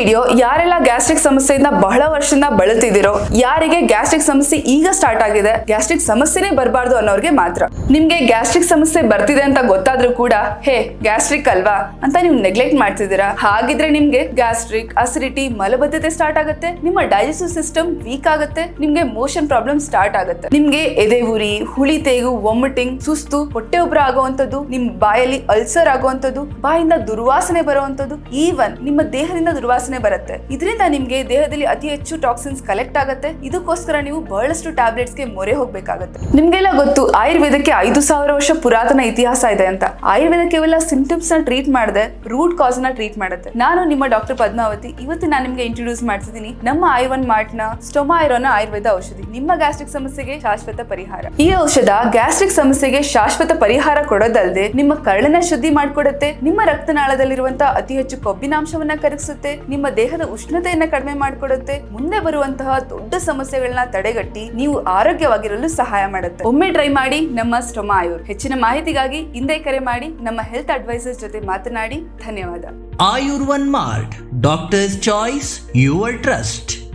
Video ಯಾರೆಲ್ಲ gastric ಸಮಸ್ಯೆಯಿಂದ ಬಹಳ ವರ್ಷದಿಂದ ಬಳಲ್ತಿದ್ದೀರೋ, ಯಾರಿಗೆ ಗ್ಯಾಸ್ಟ್ರಿಕ್ ಸಮಸ್ಯೆ ಈಗ ಸ್ಟಾರ್ಟ್ ಆಗಿದೆ, ಗ್ಯಾಸ್ಟ್ರಿಕ್ ಸಮಸ್ಯೆನೇ ಬರಬಾರ್ದು ಅನ್ನೋರಿಗೆ ಮಾತ್ರ. ನಿಮ್ಗೆ ಗ್ಯಾಸ್ಟ್ರಿಕ್ ಸಮಸ್ಯೆ ಬರ್ತಿದೆ ಅಂತ ಗೊತ್ತಾದ್ರೂ ಕೂಡ, ಹೇ, ಗ್ಯಾಸ್ಟ್ರಿಕ್ ಅಲ್ವಾ ಅಂತ ನೀವು ನೆಗ್ಲೆಕ್ಟ್ ಮಾಡ್ತಿದ್ದೀರಾ? ಹಾಗಿದ್ರೆ ನಿಮ್ಗೆ ಗ್ಯಾಸ್ಟ್ರಿಕ್, ಅಸಿಡಿಟಿ, ಮಲಬದ್ಧತೆ ಸ್ಟಾರ್ಟ್ ಆಗುತ್ತೆ, ನಿಮ್ಮ ಡೈಜೆಸ್ಟಿವ್ ಸಿಸ್ಟಮ್ ವೀಕ್ ಆಗುತ್ತೆ, ನಿಮ್ಗೆ ಮೋಷನ್ ಪ್ರಾಬ್ಲಮ್ ಸ್ಟಾರ್ಟ್ ಆಗುತ್ತೆ. ನಿಮ್ಗೆ ಎದೆ ಉರಿ ಹುಳಿ ತೇಗು ವಾಮಿಟಿಂಗ್ ಸುಸ್ತು, ಹೊಟ್ಟೆ ಉಬ್ರ ಆಗುವಂತದ್ದು ನಿಮ್ ಬಾಯಲ್ಲಿ ಅಲ್ಸರ್ ಆಗುವಂತದ್ದು ಬಾಯಿಂದ ದುರ್ವಾಸನೆ ಬರುವಂತದ್ದು ಈವನ್ ನಿಮ್ಮ ದೇಹದಿಂದ ದುರ್ವಾಸನೆ ಬರುತ್ತೆ. ಇದರಿಂದ ನಿಮ್ಗೆ ದೇಹದಲ್ಲಿ ಅತಿ ಹೆಚ್ಚು ಟಾಕ್ಸಿನ್ಸ್ ಕಲೆಕ್ಟ್ ಆಗುತ್ತೆ. ಇದಕ್ಕೋಸ್ಕರ ನೀವು ಬಹಳಷ್ಟು ಟ್ಯಾಬ್ಲೆಟ್ಸ್ಗೆ ಮೊರೆ ಹೋಗಬೇಕಾಗುತ್ತೆ. ನಿಮ್ಗೆಲ್ಲ ಗೊತ್ತು, ಆಯುರ್ವೇದಕ್ಕೆ ಐದು ಸಾವಿರ ವರ್ಷ ಪುರಾತನ ಇತಿಹಾಸ ಇದೆ ಅಂತ. ಆಯುರ್ವೇದ ಕೇವಲ ಸಿಂಪ್ಟಮ್ಸ್ನ ಟ್ರೀಟ್ ಮಾಡದೆ ರೂಟ್ ಕಾಸ್ನ ಟ್ರೀಟ್ ಮಾಡುತ್ತೆ. ನಾನು ನಿಮ್ಮ ಡಾಕ್ಟರ್ ಪದ್ಮಾವತಿ. ಇವತ್ತು ನಾನು ನಿಮ್ಗೆ ಇಂಟ್ರೊಡ್ಯೂಸ್ ಮಾಡ್ತಿದ್ದೀನಿ ನಮ್ಮ ಐವನ್ ಮಾರ್ಟ್ನ ಸ್ಟೊಮಾಯಿರೋನ ಆಯುರ್ವೇದ ಔಷಧಿ. ನಿಮ್ಮ ಗ್ಯಾಸ್ಟ್ರಿಕ್ ಸಮಸ್ಯೆಗೆ ಶಾಶ್ವತ ಪರಿಹಾರ. ಈ ಔಷಧ ಗ್ಯಾಸ್ಟ್ರಿಕ್ ಸಮಸ್ಯೆಗೆ ಶಾಶ್ವತ ಪರಿಹಾರ ಕೊಡೋದಲ್ಲದೆ ನಿಮ್ಮ ಕರಳನ್ನ ಶುದ್ಧಿ ಮಾಡಿಕೊಡುತ್ತೆ. ನಿಮ್ಮ ರಕ್ತನಾಳದಲ್ಲಿರುವಂತಹ ಅತಿ ಹೆಚ್ಚು ಕೊಬ್ಬಿನಾಂಶವನ್ನ ಕರಗಿಸುತ್ತೆ. ನಿಮ್ಮ ದೇಹದ ಉಷ್ಣತೆಯನ್ನ ಕಡಿಮೆ ಮಾಡಿಕೊಡುತ್ತೆ, ಮುಂದೆ ಬರುವಂತಹ ದೊಡ್ಡ ಸಮಸ್ಯೆಗಳನ್ನ ತಡೆಗಟ್ಟಿ ನೀವು ಆರೋಗ್ಯವಾಗಿರಲು ಸಹಾಯ ಮಾಡುತ್ತೆ. ಒಮ್ಮೆ ಟ್ರೈ ಮಾಡಿ ನಮ್ಮ ಸ್ಟೊಮಾ ಆಯುರ್ ಹೆಚ್ಚಿನ ಮಾಹಿತಿಗಾಗಿ ಹಿಂದೆ ಕರೆ ಮಾಡಿ ನಮ್ಮ ಹೆಲ್ತ್ ಅಡ್ವೈಸರ್ಸ್ ಜೊತೆ ಮಾತನಾಡಿ ಧನ್ಯವಾದ. Ayurvan mart doctors choice your trust